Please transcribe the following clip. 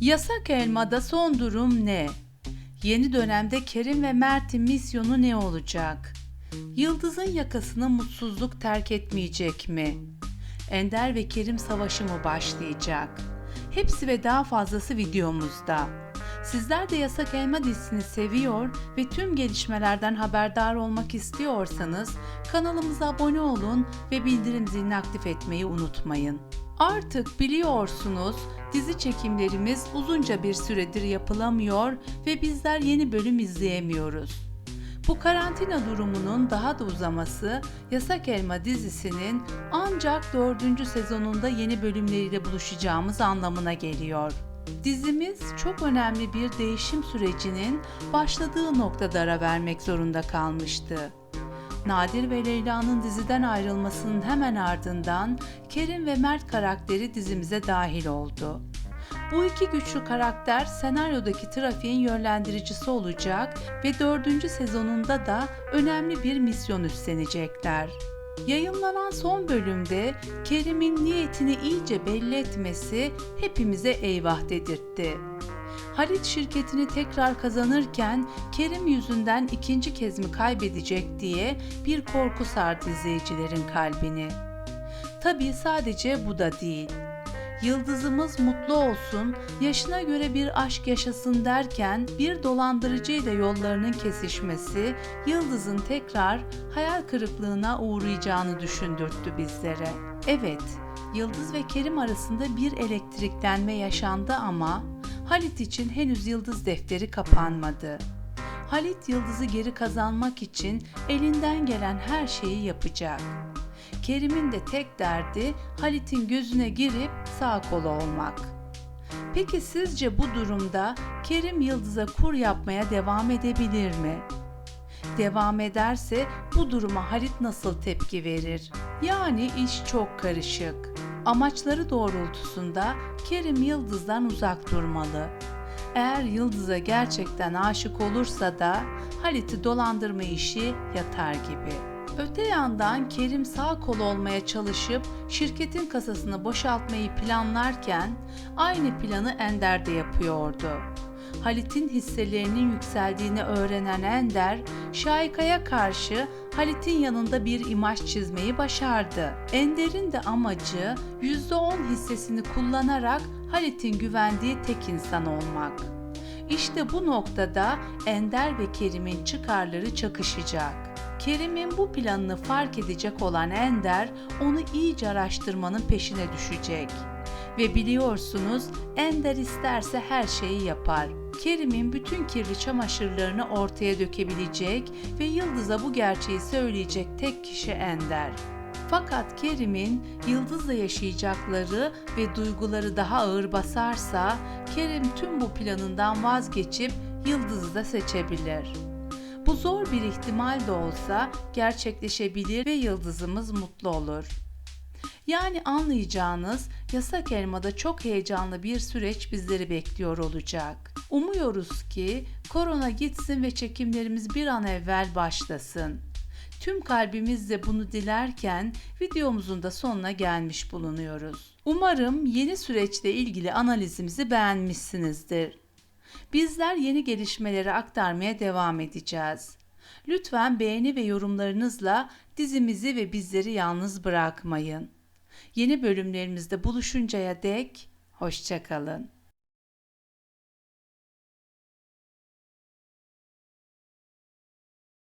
Yasak Elma'da son durum ne? Yeni dönemde Kerim ve Mert'in misyonu ne olacak? Yıldız'ın yakasını mutsuzluk terk etmeyecek mi? Ender ve Kerim savaşı mı başlayacak? Hepsi ve daha fazlası videomuzda. Sizler de Yasak Elma dizisini seviyor ve tüm gelişmelerden haberdar olmak istiyorsanız kanalımıza abone olun ve bildirim zilini aktif etmeyi unutmayın. Artık biliyorsunuz dizi çekimlerimiz uzunca bir süredir yapılamıyor ve bizler yeni bölüm izleyemiyoruz. Bu karantina durumunun daha da uzaması Yasak Elma dizisinin ancak 4. sezonunda yeni bölümleriyle buluşacağımız anlamına geliyor. Dizimiz çok önemli bir değişim sürecinin başladığı noktada ara vermek zorunda kalmıştı. Nadir ve Leyla'nın diziden ayrılmasının hemen ardından Kerim ve Mert karakteri dizimize dahil oldu. Bu iki güçlü karakter senaryodaki trafiğin yönlendiricisi olacak ve dördüncü sezonunda da önemli bir misyon üstlenecekler. Yayınlanan son bölümde Kerim'in niyetini iyice belli etmesi hepimize eyvah dedirtti. Halit şirketini tekrar kazanırken Kerim yüzünden ikinci kez mi kaybedecek diye bir korku sardı izleyicilerin kalbini. Tabii sadece bu da değil. Yıldızımız mutlu olsun, yaşına göre bir aşk yaşasın derken bir dolandırıcıyla yollarının kesişmesi Yıldız'ın tekrar hayal kırıklığına uğrayacağını düşündürttü bizlere. Evet, Yıldız ve Kerim arasında bir elektriklenme yaşandı ama Halit için henüz Yıldız defteri kapanmadı. Halit Yıldız'ı geri kazanmak için elinden gelen her şeyi yapacak. Kerim'in de tek derdi Halit'in gözüne girip sağ kolu olmak. Peki sizce bu durumda Kerim Yıldız'a kur yapmaya devam edebilir mi? Devam ederse bu duruma Halit nasıl tepki verir? Yani iş çok karışık. Amaçları doğrultusunda Kerim Yıldız'dan uzak durmalı. Eğer Yıldız'a gerçekten aşık olursa da Halit'i dolandırma işi yatar gibi. Öte yandan Kerim sağ kol olmaya çalışıp şirketin kasasını boşaltmayı planlarken aynı planı Ender de yapıyordu. Halit'in hisselerinin yükseldiğini öğrenen Ender, Şahika'ya karşı Halit'in yanında bir imaj çizmeyi başardı. Ender'in de amacı %10 hissesini kullanarak Halit'in güvendiği tek insan olmak. İşte bu noktada Ender ve Kerim'in çıkarları çakışacak. Kerim'in bu planını fark edecek olan Ender onu iyice araştırmanın peşine düşecek. Ve biliyorsunuz Ender isterse her şeyi yapar. Kerim'in bütün kirli çamaşırlarını ortaya dökebilecek ve Yıldız'a bu gerçeği söyleyecek tek kişi Ender. Fakat Kerim'in Yıldız'la yaşayacakları ve duyguları daha ağır basarsa Kerim tüm bu planından vazgeçip Yıldız'ı da seçebilir. Bu zor bir ihtimal de olsa gerçekleşebilir ve yıldızımız mutlu olur. Yani anlayacağınız Yasak Elma'da çok heyecanlı bir süreç bizleri bekliyor olacak. Umuyoruz ki korona gitsin ve çekimlerimiz bir an evvel başlasın. Tüm kalbimizle bunu dilerken videomuzun da sonuna gelmiş bulunuyoruz. Umarım yeni süreçle ilgili analizimizi beğenmişsinizdir. Bizler yeni gelişmeleri aktarmaya devam edeceğiz. Lütfen beğeni ve yorumlarınızla dizimizi ve bizleri yalnız bırakmayın. Yeni bölümlerimizde buluşuncaya dek hoşçakalın.